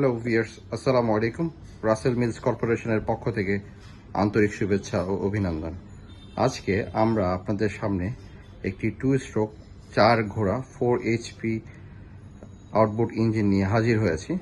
Hello viewers আসসালামু আলাইকুম Rasel mills কর্পোরেশনের পক্ষ থেকে আন্তরিক শুভেচ্ছা ও অভিনন্দন। আজকে আমরা আপনাদের সামনে একটি টু স্ট্রোক চার ঘোড়া ফোর এইচপি আউটবোর্ড ইঞ্জিন নিয়ে হাজির হয়েছি।